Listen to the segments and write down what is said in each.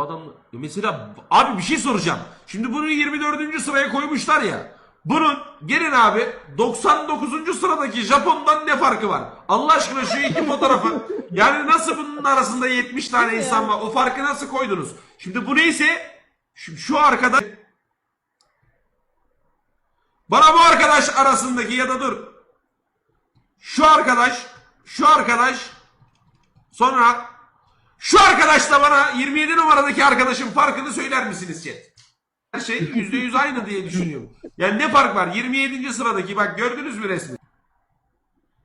adam mesela abi bir şey soracağım. Şimdi bunu 24. sıraya koymuşlar ya. Bunun gelin abi 99. sıradaki Japon'dan ne farkı var? Allah aşkına şu iki fotoğrafı yani nasıl bunun arasında 70 tane insan var? O farkı nasıl koydunuz? Şimdi bu neyse şu, şu arkada bana bu arkadaş arasındaki ya da dur. Şu arkadaş, şu arkadaş sonra şu arkadaşla bana 27 numaradaki arkadaşın farkını söyler misiniz chat? Her şey %100 aynı diye düşünüyorum. Yani ne fark var? 27. sıradaki bak gördünüz mü resmi?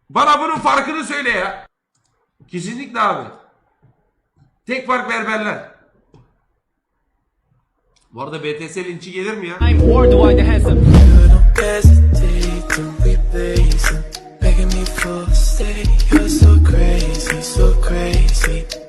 Bana bunun farkını söyle ya. Kesinlikle abi. Tek fark berberler. Bu arada BTS linçi gelir mi ya? I'm Ward Wide Handsome. don't hesitate to replace him, begging me for stay. You're so crazy, so crazy.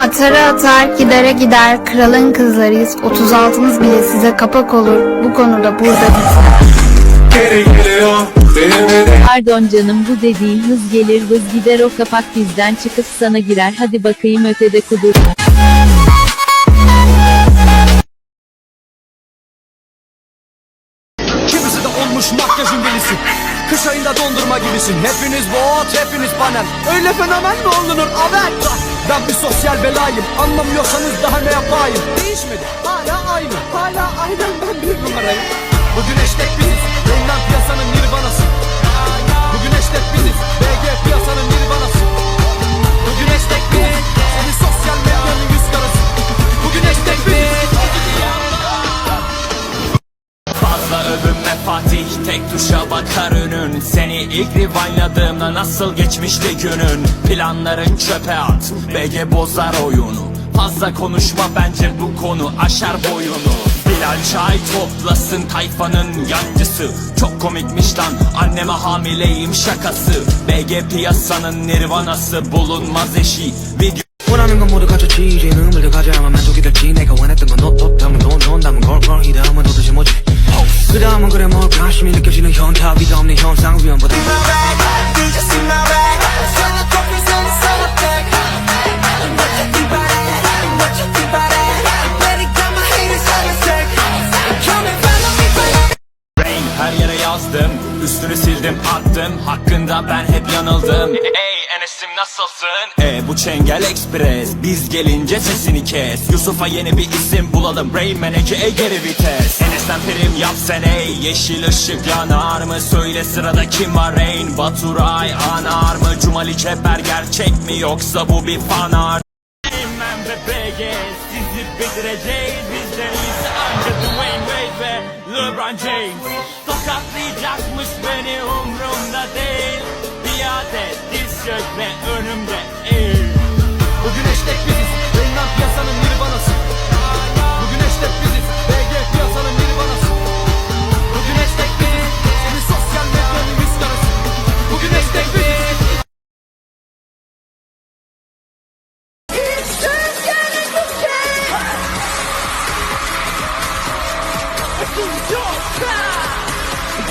Atara atar, gidere gider, kralın kızlarıyız. 36'nız bile size kapak olur. Bu konuda burada biter. Pardon canım bu dediğin hız gelir vız gider o kapak bizden çıkıp sana girer hadi bakayım ötede kudur. Kimisi de olmuş makyajın delisi Kış ayında dondurma gibisin Hepiniz bot, hepiniz panel Öyle fenomen mi olunur evet Ben bir sosyal belayım. Anlamıyorsanız daha ne yapayım? Değişmedi, hala aynı. Hala aynen ben bir numarayım. Bugün hashtag biziz. Yayınlan piyasanın nirvanası Fatih tek tuşa bakar önün Seni ilk revine'ladığımda nasıl geçmişti günün Planların çöpe at BG bozar oyunu Fazla konuşma bence bu konu aşar boyunu Bilal çay toplasın tayfanın yancısı Çok komikmiş lan anneme hamileyim şakası BG piyasanın nirvanası bulunmaz eşi Video 원하는 건 모두 갖췄지 이제 음을 더 가져야만 만족이 될지 내가 원했던 건너너 다음은 너 논다면 걸걸 이 다음은 도대체 her yere yazdım Üstünü sildim attım Hakkında ben hep yanıldım Ey Enes'im nasılsın? E bu Çengel Express Biz gelince sesini kes Yusuf'a yeni bir isim bulalım Rain Man eke geri vites Enes'ten prim yap sen ey Yeşil ışık yanar mı? Söyle sırada kim var Rain Baturay anar mı? Cumali Ceper gerçek mi yoksa bu bir fanar? Sizi bitireceğiz Bizden iyisi ancak Dwayne Wade ve LeBron James. Tokatlayacakmış beni umrumda değil. Biat et diz çök ve önümde eğil. Bugün hashtag biziz. Yayınlan piyasanın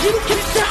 you can die.